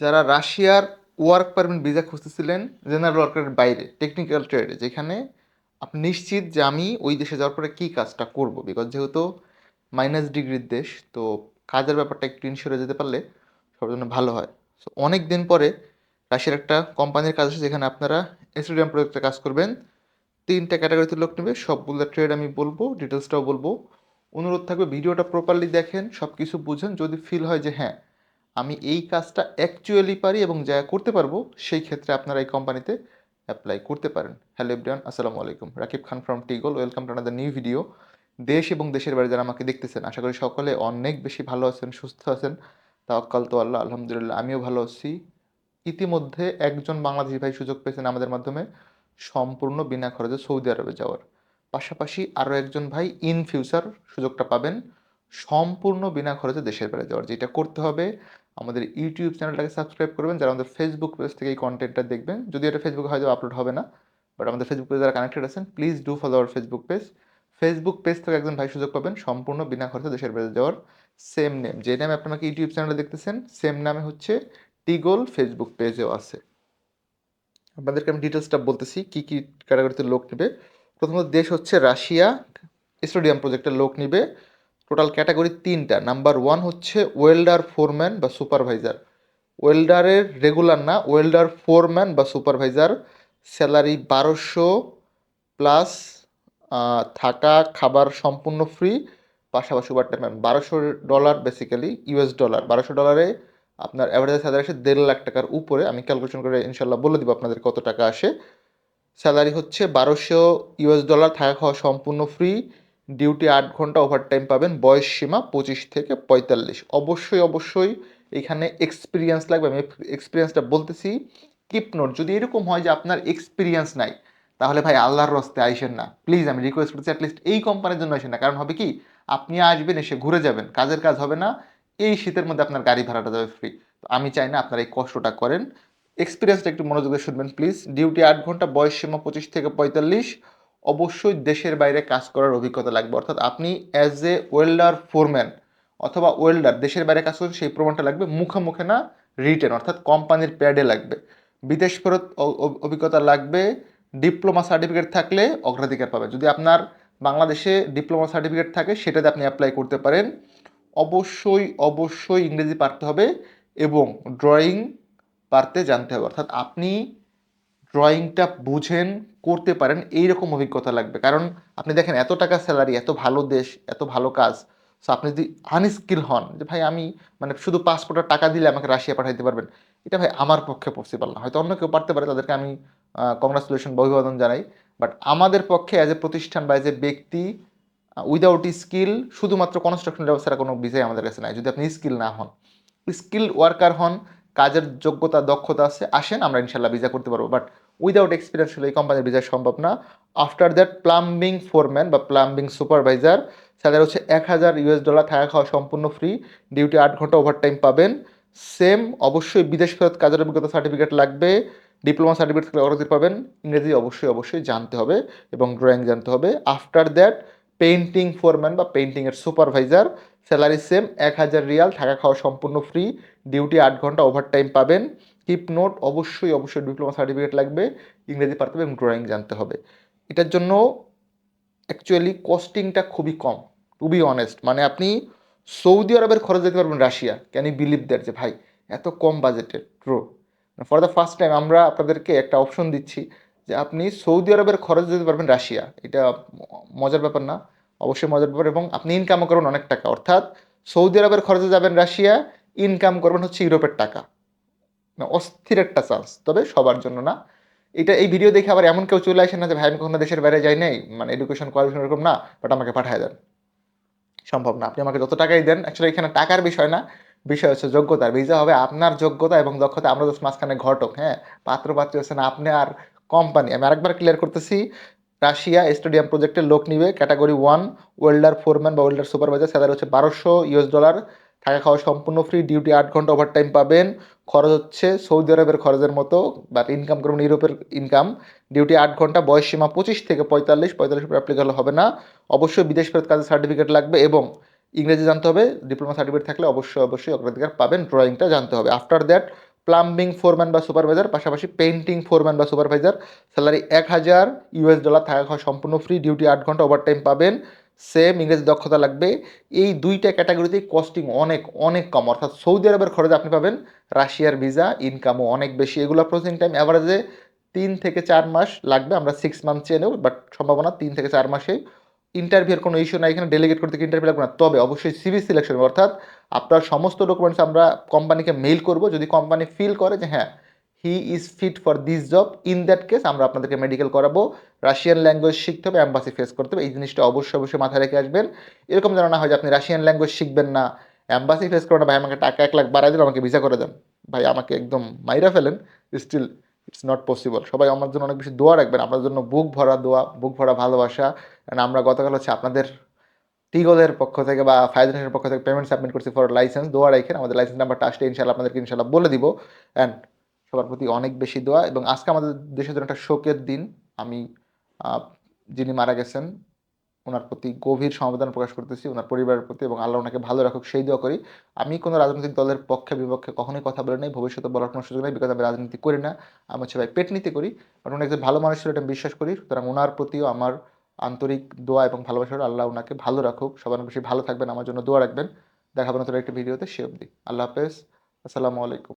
যারা রাশিয়ার work permit visa খুঁজতেছিলেন জেনারেল ওয়ার্কারের বাইরে টেকনিক্যাল ট্রেডে যেখানে আপনি নিশ্চিত যে আমি ওই দেশে যাওয়ার পরে কী কাজটা করব। বিকজ যেহেতু মাইনাস ডিগ্রির দেশ, তো কাজের ব্যাপারটা একটু ইনশিওরে যেতে পারলে সবার জন্য ভালো হয়। সো অনেক দিন পরে রাশিয়ার একটা কোম্পানির কাজ আছে, যেখানে আপনারা স্টেডিয়াম প্রজেক্টে কাজ করবেন। তিনটা ক্যাটাগরিতে লোক নেবে, সবগুলো ট্রেড আমি বলব ডিটেলসটাও বলব। অনুরোধ থাকবে ভিডিওটা প্রপারলি দেখেন সব কিছু বুঝেন। যদি ফিল হয় যে হ্যাঁ আমি এই কাজটা অ্যাকচুয়ালি পারি এবং যা করতে পারব, সেই ক্ষেত্রে আপনারা এই কোম্পানিতে অ্যাপ্লাই করতে পারেন। হ্যালো এভরিওয়ান আসসালামু আলাইকুম। Rakib Khan from টিগল welcome to another new video দেশ এবং দেশের বাইরে যারা আমাকে দেখতেছেন, আশা করি সকলে অনেক বেশি ভালো আছেন, সুস্থ আছেন। তাওয়াক্কাল তো আল্লাহ, আলহামদুলিল্লাহ আমিও ভালো আছি। ইতিমধ্যে একজন বাংলাদেশি ভাই সুযোগ পেয়েছেন আমাদের মাধ্যমে, সম্পূর্ণ বিনা খরচে সৌদি আরবে যাওয়ার। পাশাপাশি আরও একজন ভাই ইন ফিউচার সুযোগটা পাবেন, সম্পূর্ণ বিনা খরচে দেশের বাইরে যাওয়ার। যেটা করতে হবে আমাদের ইউটিউব চ্যানেলটাকে সাবস্ক্রাইব করবেন, যারা আমাদের ফেসবুক পেজ থেকে এই কন্টেন্টটা দেখবেন। যদি এটা ফেসবুকে হয়তো আপলোড হবে না বাট আমাদের ফেসবুক পেজে যারা কানেক্টেড আছেন please do follow our Facebook page Facebook page থেকে একজন ভাই সুযোগ পাবেন, সম্পূর্ণ বিনা খরচে দেশের বাইরে যাওয়ার সেম নেম যে নামে আপনাকে ইউটিউব চ্যানেলে দেখতেছেন সেম নামে হচ্ছে টিগোল ফেসবুক পেজেও আছে। আপনাদেরকে আমি ডিটেলসটা বলতেছি, কী কী ক্যাটাগরিতে লোক নেবে। প্রথমত দেশ হচ্ছে রাশিয়া। স্টেডিয়াম প্রজেক্টের লোক নিবে। টোটাল ক্যাটাগরি তিনটা। নাম্বার ওয়ান হচ্ছে ওয়েল্ডার ফোরম্যান বা সুপারভাইজার ওয়েল্ডারের রেগুলার না ওয়েল্ডার ফোরম্যান বা সুপারভাইজার স্যালারি বারোশো প্লাস থাকা, খাবার সম্পূর্ণ ফ্রি পাশাপাশি ওভার টাইম বারোশো ডলার বেসিক্যালি ইউএস ডলার বারোশো ডলারে আপনার অ্যাভারেজ স্যালারি আসে দেড় লাখ টাকার উপরে। আমি ক্যালকুলেশন করে ইনশাল্লাহ বলে দিব আপনাদের কত টাকা আসে। স্যালারি হচ্ছে বারোশো ইউএস ডলার থাকা, খাওয়া সম্পূর্ণ ফ্রি ডিউটি আট ঘণ্টা ওভারটাইম পাবেন, বয়স সীমা পঁচিশ থেকে পঁয়তাল্লিশ। অবশ্যই অবশ্যই এখানে এক্সপিরিয়েন্স লাগবে। আমি এক্সপিরিয়েন্সটা বলতেছি কিপ নোট যদি এরকম হয় যে আপনার এক্সপিরিয়েন্স নাই, তাহলে ভাই আল্লাহর রস্তে আইসেন না। প্লিজ আমি রিকোয়েস্ট করছি অ্যাটলিস্ট এই কোম্পানির জন্য আসেন না। কারণ হবে কি, আপনি আসবেন, এসে ঘুরে যাবেন। কাজের কাজ হবে না, এই শীতের মধ্যে আপনার গাড়ি ভাড়াটা যাবে ফ্রি তো আমি চাই না আপনারা এই কষ্টটা করেন। এক্সপিরিয়েন্সটা একটু মনোযোগ দিয়ে শুনবেন প্লিজ ডিউটি আট ঘণ্টা, বয়স সীমা পঁচিশ থেকে পঁয়তাল্লিশ। অবশ্যই দেশের বাইরে কাজ করার অভিজ্ঞতা লাগবে। অর্থাৎ আপনি অ্যাজ এ ওয়েল্ডার ফোরম্যান অথবা ওয়েল্ডার দেশের বাইরে কাজ করছেন, সেই প্রমাণটা লাগবে। মুখে না রিটেন অর্থাৎ কোম্পানির প্যাডে লাগবে। বিদেশ ফেরত অভিজ্ঞতা লাগবে। ডিপ্লোমা সার্টিফিকেট থাকলে অগ্রাধিকার পাবে যদি আপনার বাংলাদেশে ডিপ্লোমা সার্টিফিকেট থাকে, সেটাতে আপনি অ্যাপ্লাই করতে পারেন। অবশ্যই অবশ্যই ইংরেজি পারতে হবে এবং ড্রয়িং পারতে জানতে হবে। অর্থাৎ আপনি ড্রয়িংটা বুঝেন, করতে পারেন এই রকম অভিজ্ঞতা লাগবে। কারণ আপনি দেখেন, এত টাকা স্যালারি এত ভালো দেশ, এত ভালো কাজ। সো আপনি যদি আনস্কিল হন, যে ভাই আমি মানে শুধু পাসপোর্টের টাকা দিলে আমাকে রাশিয়া পাঠাইতে পারবেন, এটা ভাই আমার পক্ষে পসিবল না। হয়তো অন্য কেউ পারতে পারে, তাদেরকে আমি কংগ্রাচুলেশন বা অভিবাদন জানাই। বাট আমাদের পক্ষে অ্যাজ এ প্রতিষ্ঠান বা অ্যাজ এ ব্যক্তি উইদাউট স্কিল শুধুমাত্র কনস্ট্রাকশন ব্যবস্থার কোনো বিষয় আমাদের কাছে নাই। যদি আপনি স্কিল না হন স্কিল ওয়ার্কার হন, কাজের যোগ্যতা, দক্ষতা আছে, আসেন, আমরা ইনশাল্লাহ ভিসা করতে পারব। বাট উইদাউট এক্সপিরিয়েন্স হলে এই কোম্পানির ভিসা সম্ভব না। আফটার দ্যাট প্লাম্বিং ফোরম্যান বা প্লাম্বিং সুপারভাইজার স্যালারি হচ্ছে এক হাজার ইউএস ডলার থাকা খাওয়া সম্পূর্ণ ফ্রি ডিউটি আট ঘণ্টা ওভারটাইম পাবেন। সেম অবশ্যই বিদেশ ফেরত কাজের অভিজ্ঞতা সার্টিফিকেট লাগবে ডিপ্লোমা সার্টিফিকেট থাকলে অগ্রগতি পাবেন, ইংরেজি অবশ্যই অবশ্যই জানতে হবে এবং ড্রয়িং জানতে হবে। আফটার দ্যাট পেইন্টিং ফোরম্যান বা পেইন্টিংয়ের সুপারভাইজার স্যালারি সেম এক হাজার রিয়াল, থাকা খাওয়া সম্পূর্ণ ফ্রি ডিউটি আট ঘণ্টা ওভারটাইম পাবেন। কিপ নোট অবশ্যই অবশ্যই ডিপ্লোমা সার্টিফিকেট লাগবে, ইংরেজি পারতে হবে এবং ড্রয়িং জানতে হবে। এটার জন্য অ্যাকচুয়ালি কস্টিংটা খুবই কম টু বি অনেস্ট মানে আপনি সৌদি আরবের খরচ দিতে পারবেন Russia. Can you believe that যে ভাই, এত কম বাজেটের true for the first time আমরা আপনাদেরকে একটা অপশন দিচ্ছি যে আপনি সৌদি আরবের খরচ দিতে পারবেন রাশিয়া। এটা মজার ব্যাপার না, অবশ্যই মজার ব্যাপার এবং আপনি ইনকামও করবেন অনেক টাকা। অর্থাৎ সৌদি আরবের খরচে যাবেন রাশিয়া ইনকাম করবেন হচ্ছে ইউরোপের টাকা। অস্থির একটা চান্স তবে সবার জন্য না। এটা এই ভিডিও দেখে আবার এমন কেউ চলে আসে না যে, ভাই, আমি কখনো দেশের বাইরে যাই নাই। মানে এডুকেশন কোয়ালিফিকেশন এরকম না বাট আমাকে পাঠায় দেন। সম্ভব না। আপনি আমাকে যত টাকাই দেন অ্যাকচুয়ালি এখানে টাকার বিষয় না। বিষয় হচ্ছে যোগ্যতার। ভিসা হবে আপনার যোগ্যতা এবং দক্ষতা। আমরা তো মাঝখানে ঘটক হ্যাঁ? পাত্র পাত্রী হচ্ছে না আপনি আর কোম্পানি আমি আরেকবার ক্লিয়ার করতেছি। রাশিয়া স্টেডিয়াম প্রজেক্টের লোক নিবে। ক্যাটাগরি ওয়ান ওয়েল্ডার ফোরম্যান বা ওয়েল্ডার সুপারভাইজার স্যালারি হচ্ছে বারোশো ইউএস ডলার থাকা খাওয়া সম্পূর্ণ ফ্রি ডিউটি আট ঘণ্টা ওভারটাইম পাবেন। খরচ হচ্ছে সৌদি আরবের খরচের মতো বাট ইনকাম করবেন ইউরোপের ইনকাম ডিউটি আট ঘণ্টা, বয়স সীমা পঁচিশ থেকে পঁয়তাল্লিশ পঁয়তাল্লিশ উপর অ্যাপ্লিকেবল হবে না। অবশ্যই বিদেশ ফেরত কাজের সার্টিফিকেট লাগবে এবং ইংরেজি জানতে হবে ডিপ্লোমা সার্টিফিকেট থাকলে অবশ্যই অবশ্যই অগ্রাধিকার পাবেন ড্রয়িংটা জানতে হবে। আফটার দ্যাট প্লাম্বিং ফোরম্যান বা সুপারভাইজার পাশাপাশি পেন্টিং ফোরম্যান বা সুপারভাইজার স্যালারি এক হাজার ইউএস ডলার থাকা খাওয়া সম্পূর্ণ ফ্রি ডিউটি আট ঘণ্টা ওভারটাইম পাবেন। সেম ইংরেজি দক্ষতা লাগবে। এই দুইটা ক্যাটাগরিতেই কস্টিং অনেক অনেক কম। অর্থাৎ সৌদি আরবের খরচ আপনি পাবেন রাশিয়ার ভিসা ইনকামও অনেক বেশি। এগুলো প্রসেসিং টাইম অ্যাভারেজে তিন থেকে চার মাস লাগবে। আমরা সিক্স মান্থ চেয়ে নেব বাট সম্ভাবনা তিন থেকে চার মাসে। ইন্টারভিউর কোনো ইস্যু নাই এখানে ডেলিগেট করতে ইন্টারভিউ লাগবে না। তবে অবশ্যই সিভি সিলেকশন অর্থাৎ আপনার সমস্ত ডকুমেন্টস আমরা কোম্পানিকে মেইল করব। যদি কোম্পানি ফিল করে যে হ্যাঁ he is fit for this job. In that case, আমরা আপনাদেরকে মেডিকেল করাবো। রাশিয়ান ল্যাঙ্গুয়েজ শিখতে হবে অ্যাম্বাসি ফেস করতে হবে। এই জিনিসটা অবশ্যই অবশ্যই মাথায় রেখে আসবেন। এরকম যেন না হয় যে আপনি রাশিয়ান ল্যাঙ্গুয়েজ শিখবেন না অ্যাম্বাসি ফেস করবেন ভাই আমাকে টাকা এক লাখ বাড়াই দিন আমাকে ভিসা করে দেন। ভাই আমাকে একদম মাইরা ফেলেন। স্টিল ইটস নট পসিবল সবাই আমার জন্য অনেক বেশি দোয়া রাখবেন। আপনার জন্য বুক ভরা দোয়া, বুক ভরা ভালোবাসা। And আমরা গতকাল হচ্ছে আপনাদের টিগলের পক্ষ থেকে বা ফাইজেনের পক্ষ থেকে পেমেন্ট সাবমিট করছি ফর লাইসেন্স দোয়া রাখেন। আমাদের লাইসেন্স নাম্বারটা আসলে ইনশাল্লাহ আপনাদেরকে ইনশাল্লাহ বলে দিব। অ্যান্ড সবার প্রতি অনেক বেশি দোয়া এবং আজকে আমাদের দেশের জন্য একটা শোকের দিন। আমি যিনি মারা গেছেন ওনার প্রতি গভীর সমবেদনা প্রকাশ করতেছি ওনার পরিবারের প্রতি এবং আল্লাহ ওনাকে ভালো রাখুক, সেই দোয়া করি। আমি কোনো রাজনৈতিক দলের পক্ষে, বিপক্ষে কখনোই কথা বলে নাই, ভবিষ্যতে বলার কোনো সুযোগ নেই বিকজ আমি রাজনীতি করি না। আমি হচ্ছে ভাই পেট নীতি করি। কারণ উনি একজন ভালো মানুষ ছিল এটা বিশ্বাস করি। সুতরাং ওনার প্রতিও আমার আন্তরিক দোয়া এবং ভালোবাসার আল্লাহ ওনাকে ভালো রাখুক সবার বেশি ভালো থাকবেন, আমার জন্য দোয়া রাখবেন। দেখাবেন নতুন একটি ভিডিওতে, সে অবধি। আল্লাহ হাফেজ। আসসালামু আলাইকুম।